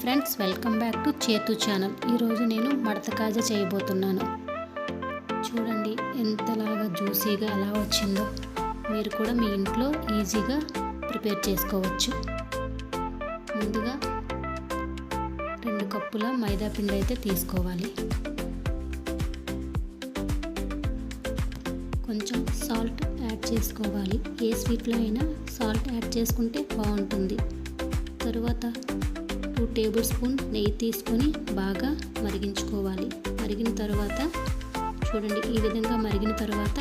Friends welcome back to చేతు channel. ఈరోజు నేను మడత కాజ చేయబోతున్నాను. చూడండి ఎంతలాగా జ్యూసీగా ఎలా వచ్చిందో. మీరు కూడా మీ ఇంట్లో ఈజీగా ప్రిపేర్ చేసుకోవచ్చు. ముందుగా రెండు కప్పుల మైదా పిండి అయితే తీసుకోవాలి. కొంచెం సాల్ట్ యాడ్ చేసుకోవాలి. ఏ స్వీట్లో అయినా సాల్ట్ యాడ్ చేసుకుంటే బాగుంటుంది. తరువాత టూ టేబుల్ స్పూన్ నెయ్యి తీసుకొని బాగా మరిగించుకోవాలి. మరిగిన తర్వాత చూడండి ఈ విధంగా మరిగిన తర్వాత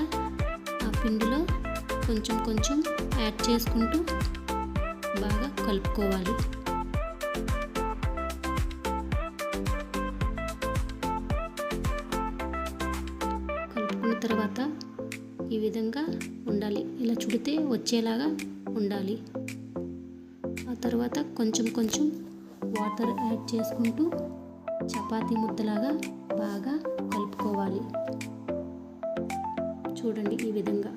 ఆ పిండిలో కొంచెం కొంచెం యాడ్ చేసుకుంటూ బాగా కలుపుకోవాలి. కలుపుకున్న తర్వాత ఈ విధంగా ఉండాలి. ఇలా చుడితే వచ్చేలాగా ఉండాలి. ఆ తర్వాత కొంచెం కొంచెం వాటర్ యాడ్ చేసుకుంటూ చపాతీ ముద్దలాగా బాగా కలుపుకోవాలి. చూడండి ఈ విధంగా.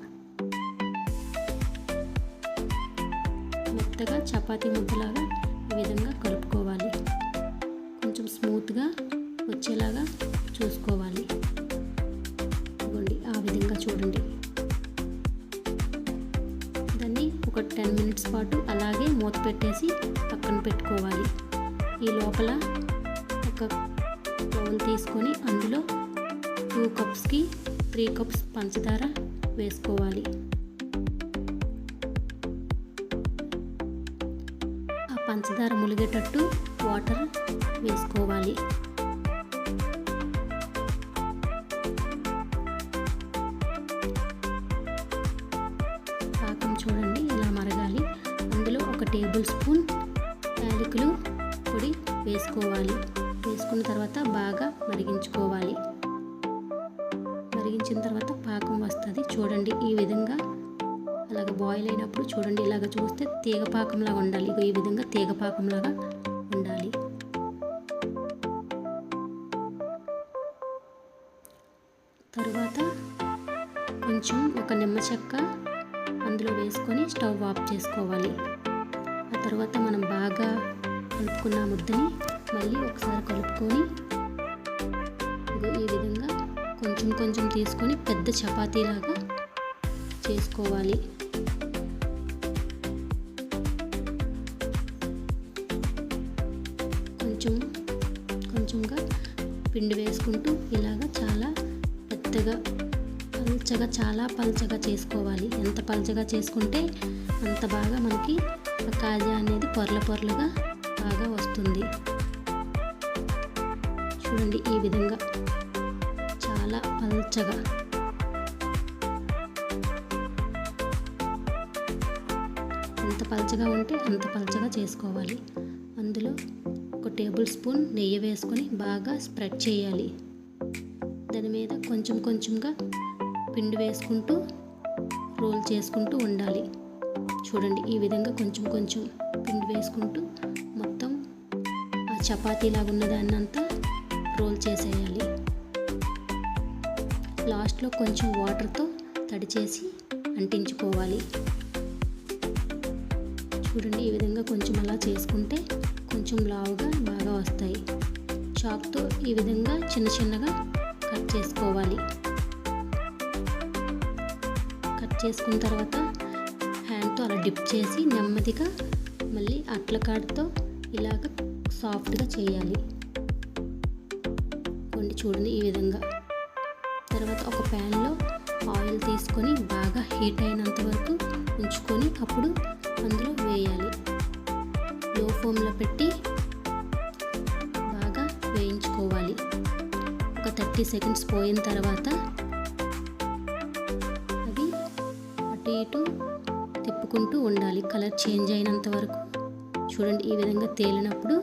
మెత్తగా చపాతీ ముద్దలాగా ఈ విధంగా కలుపుకోవాలి. కొంచెం స్మూత్గా వచ్చేలాగా చూసుకోవాలి. ఇవ్వండి ఆ విధంగా చూడండి. దాన్ని ఒక టెన్ మినిట్స్ పాటు అలాగే మూత పెట్టేసి పక్కన పెట్టుకోవాలి. ఈ లోపల ఒక బౌల్ తీసుకొని అందులో టూ కప్స్కి త్రీ కప్స్ పంచదార వేసుకోవాలి. ఆ పంచదార ములిగేటట్టు వాటర్ వేసుకోవాలి. పాకం చూడండి ఇలా మరగాలి. అందులో ఒక టేబుల్ స్పూన్ వేసుకోవాలి. వేసుకున్న తర్వాత బాగా మరిగించుకోవాలి. మరిగించిన తర్వాత పాకం వస్తుంది. చూడండి ఈ విధంగా అలాగ బాయిల్ అయినప్పుడు చూడండి ఇలాగ చూస్తే తీగ పాకంలాగా ఉండాలి. ఈ విధంగా తీగ పాకంలాగా ఉండాలి. తరువాత కొంచెం ఒక నిమ్మ చెక్క అందులో వేసుకొని స్టవ్ ఆఫ్ చేసుకోవాలి. ఆ తర్వాత మనం బాగా కలుపుకున్న ముద్దని మళ్ళీ ఒకసారి కలుపుకొని ఈ విధంగా కొంచెం కొంచెం తీసుకొని పెద్ద చపాతీలాగా చేసుకోవాలి. కొంచెం కొంచెంగా పిండి వేసుకుంటూ ఇలాగ చాలా పెద్దగా పల్చగా చాలా పల్చగా చేసుకోవాలి. ఎంత పల్చగా చేసుకుంటే అంత బాగా మనకి కాజా అనేది పొరల పొరలుగా బాగా వస్తుంది. చూడండి ఈ విధంగా చాలా పల్చగా. ఎంత పల్చగా ఉంటే అంత పల్చగా చేసుకోవాలి. అందులో ఒక టేబుల్ స్పూన్ నెయ్యి వేసుకొని బాగా స్ప్రెడ్ చేయాలి. దాని మీద కొంచెం కొంచెంగా పిండి వేసుకుంటూ రోల్ చేసుకుంటూ ఉండాలి. చూడండి ఈ విధంగా కొంచెం కొంచెం పిండి వేసుకుంటూ చపాతీలాగున్న చపాతీలాగా దాన్ని అంతా రోల్ చేసేయాలి. లాస్ట్లో కొంచెం వాటర్తో తడి చేసి అంటించుకోవాలి. చూడండి ఈ విధంగా కొంచెం అలా చేసుకుంటే కొంచెం లావుగా బాగా వస్తాయి. చాక్తో ఈ విధంగా చిన్న చిన్నగా కట్ చేసుకోవాలి. కట్ చేసుకున్న తర్వాత హ్యాండ్తో అలా డిప్ చేసి నెమ్మదిగా మళ్ళీ అట్ల కాడుతో ఇలాగ సాఫ్ట్గా చేయాలి. కొన్ని చూడండి ఈ విధంగా. తర్వాత ఒక ప్యాన్లో ఆయిల్ తీసుకొని బాగా హీట్ అయినంత వరకు ఉంచుకొని అప్పుడు అందులో వేయాలి. లో ఫ్లేమ్లో పెట్టి బాగా వేయించుకోవాలి. ఒక థర్టీ సెకండ్స్ పోయిన తర్వాత అవి అటు ఇటు తిప్పుకుంటూ ఉండాలి. కలర్ చేంజ్ అయినంత వరకు. చూడండి ఈ విధంగా తేలినప్పుడు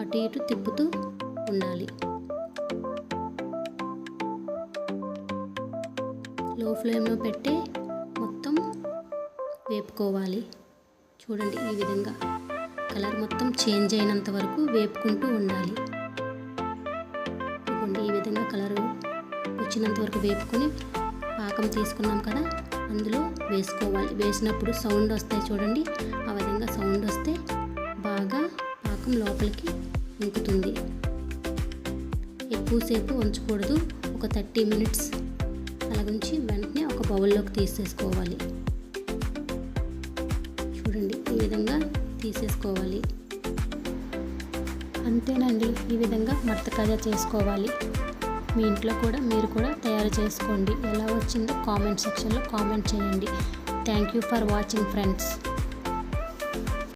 అటు ఇటు తిప్పుతూ ఉండాలి. లో ఫ్లేమ్లో పెట్టి మొత్తం వేపుకోవాలి. చూడండి ఈ విధంగా కలర్ మొత్తం చేంజ్ అయినంత వరకు వేపుకుంటూ ఉండాలి. ఇదిగోండి ఈ విధంగా కలర్ వచ్చినంత వరకు వేపుకొని పాకం తీసుకున్నాం కదా అందులో వేసుకోవాలి. వేసినప్పుడు సౌండ్ వస్తాయి చూడండి ఆ విధంగా సౌండ్ వస్తే పాకం లోపలికి ఇంకుతుంది ఎక్కువసేపు ఉంచకూడదు. ఒక థర్టీ మినిట్స్ అలాగుంచి వెంటనే ఒక బౌల్లోకి తీసేసుకోవాలి. చూడండి ఈ విధంగా తీసేసుకోవాలి. అంతేనండి ఈ విధంగా మడత కాజా చేసుకోవాలి. మీ ఇంట్లో కూడా మీరు కూడా తయారు చేసుకోండి. ఎలా వచ్చిందో కామెంట్ సెక్షన్లో కామెంట్ చేయండి. Thank you for watching friends.